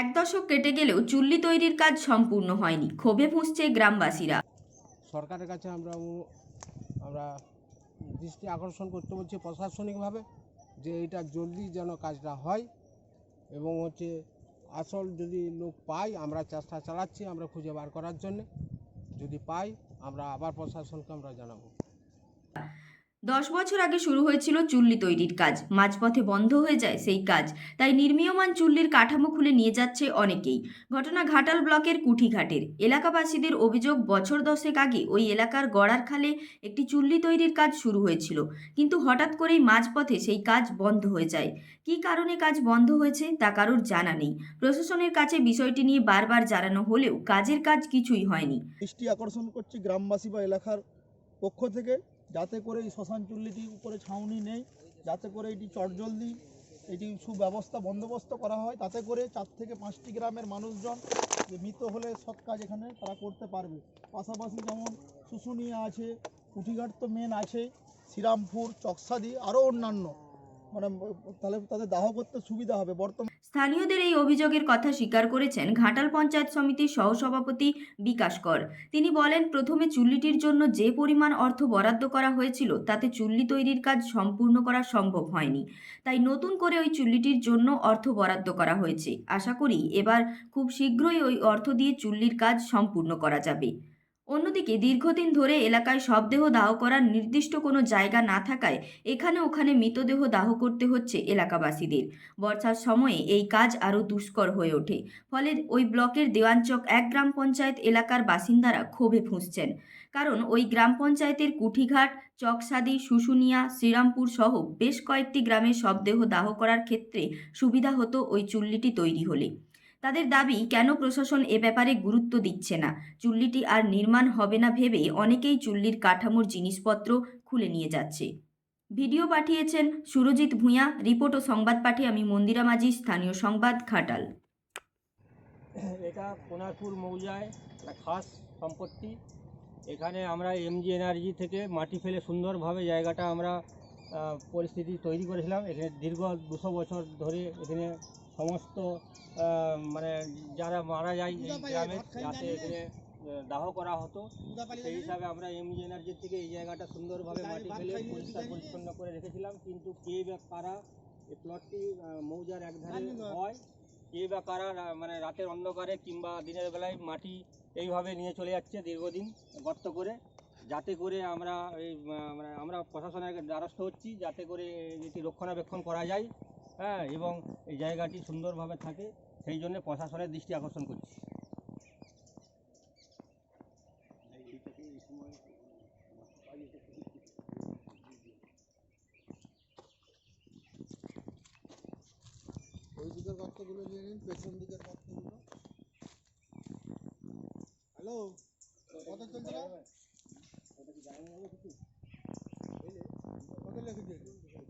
এক দশক কেটে গেলেও চুল্লি তৈরির কাজ সম্পূর্ণ হয়নি। ক্ষোভে ফুঁসছে গ্রামবাসীরা। সরকারের কাছে আমরা আমরা দৃষ্টি আকর্ষণ করতে বলছি প্রশাসনিকভাবে যে এটা জলদি যেন কাজটা হয় এবং হচ্ছে আসল যদি লোক পাই আমরা চেষ্টা চালাচ্ছি আমরা খুঁজে বার করার জন্য। যদি পাই, আমরা আবার প্রশাসনকে আমরা জানাব। দশ বছর আগে শুরু হয়েছিল চুল্লি তৈরির কাজ। মাঝপথে বন্ধ হয়ে যায় সেই কাজ। তাই নির্মীয়মান চুল্লির কাঠামো খুলে নিয়ে যাচ্ছে অনেকেই। ঘটনা ঘাটাল ব্লকের কুঠিঘাটের। এলাকাবাসীদের অভিযোগ, বছর দশেক আগে ওই এলাকার গড়ার খালে একটি চুল্লি তৈরির কাজ শুরু হয়েছিল। কিন্তু হঠাৎ করেই মাঝপথে সেই কাজ বন্ধ হয়ে যায়। কী কারণে কাজ বন্ধ হয়েছে তা কারোর জানা নেই। প্রশাসনের কাছে বিষয়টি নিয়ে বারবার জানানো হলেও কাজের কাজ কিছুই হয়নি। দৃষ্টি আকর্ষণ করছে গ্রামবাসী বা এলাকার পক্ষ থেকে। যাতে করে এই শ্মশান চুল্লিটির উপরে ছাউনি নেই, যাতে করে এটি চটজলদি, এটি সুব্যবস্থা, বন্দোবস্ত করা হয়, তাতে করে চার থেকে পাঁচটি গ্রামের মানুষজন যে মৃত হলে সৎ কাজ এখানে তারা করতে পারবে। পাশাপাশি যেমন শুশুনিয়া আছে কুঠিঘাট তো মেন আছে, শ্রীরামপুর, চকসাদি, আরও অন্যান্য। মানে তাহলে তাদের দাহ করতে সুবিধা হবে। বর্তমানে স্থানীয়দের এই অভিযোগের কথা স্বীকার করেছেন ঘাটাল পঞ্চায়েত সমিতির সহসভাপতি বিকাশ কর। তিনি বলেন, প্রথমে চুল্লিটির জন্য যে পরিমাণ অর্থ বরাদ্দ করা হয়েছিল, তাতে চুল্লি তৈরির কাজ সম্পূর্ণ করা সম্ভব হয়নি। তাই নতুন করে ওই চুল্লিটির জন্য অর্থ বরাদ্দ করা হয়েছে। আশা করি এবার খুব শীঘ্রই ওই অর্থ দিয়ে চুল্লির কাজ সম্পূর্ণ করা যাবে। অন্যদিকে, দীর্ঘদিন ধরে এলাকায় শবদেহ দাহ করার নির্দিষ্ট কোনো জায়গা না থাকায় এখানে ওখানে মৃতদেহ দাহ করতে হচ্ছে এলাকাবাসীদের। বর্ষার সময়ে এই কাজ আরও দুষ্কর হয়ে ওঠে। ফলে ওই ব্লকের দেওয়ানচক এক গ্রাম পঞ্চায়েত এলাকার বাসিন্দারা ক্ষোভে ফুঁসছেন। কারণ ওই গ্রাম পঞ্চায়েতের কুঠিঘাট, চকসাদি, শুশুনিয়া, শ্রীরামপুর সহ বেশ কয়েকটি গ্রামে শবদেহ দাহ করার ক্ষেত্রে সুবিধা হতো ওই চুল্লিটি তৈরি হলে। তাদের দাবি, কেন প্রশাসন এ ব্যাপারে গুরুত্ব দিচ্ছে না? চুল্লিটি আর নির্মাণ হবে না ভেবে অনেকেই চুল্লির কাঠামোর জিনিসপত্র খুলে নিয়ে যাচ্ছে। ভিডিও পাঠিয়েছেন সুরজিৎ ভূঁইয়া, রিপোর্ট ও সংবাদ পাঠিয়ে আমি মন্দিরা মাঝি, স্থানীয় সংবাদ খাটাল এটা কোনারপুর মৌজায় একটা খাস সম্পত্তি। এখানে আমরা এমজি এনার্জি থেকে মাটি ফেলে সুন্দরভাবে জায়গাটা আমরা পরিস্থিতি তৈরি করেছিলাম। এখানে দীর্ঘ দুশো বছর ধরে এখানে সমস্ত মানে যারা মারা যায় এই গ্রামে যাতে এখানে দাহ করা হতো। সেই হিসাবে আমরা এমজি এনার্জি থেকে এই জায়গাটা সুন্দরভাবে মাটি ফেলে পরিষ্কার পরিচ্ছন্ন করে রেখেছিলাম। কিন্তু কে বা কারা এই প্লটটি মৌজার একধারে হয়। কে বা কারা মানে রাতের অন্ধকারে কিংবা দিনের বেলায় মাটি এইভাবে নিয়ে চলে যাচ্ছে দীর্ঘদিন গর্ত করে যাতে করে আমরা এই মানে আমরা প্রশাসনের দ্বারস্থ হচ্ছি যাতে করে এটি রক্ষণাবেক্ষণ করা যায়। হ্যাঁ এবং এই জায়গাটি সুন্দরভাবে থাকে সেই জন্য প্রশাসনের দৃষ্টি আকর্ষণ করছি। ওই দিকের গর্তগুলো নিয়ে নিন পেছন দিকের গর্তগুলো হ্যালো কত চলছে কত লিখেছে।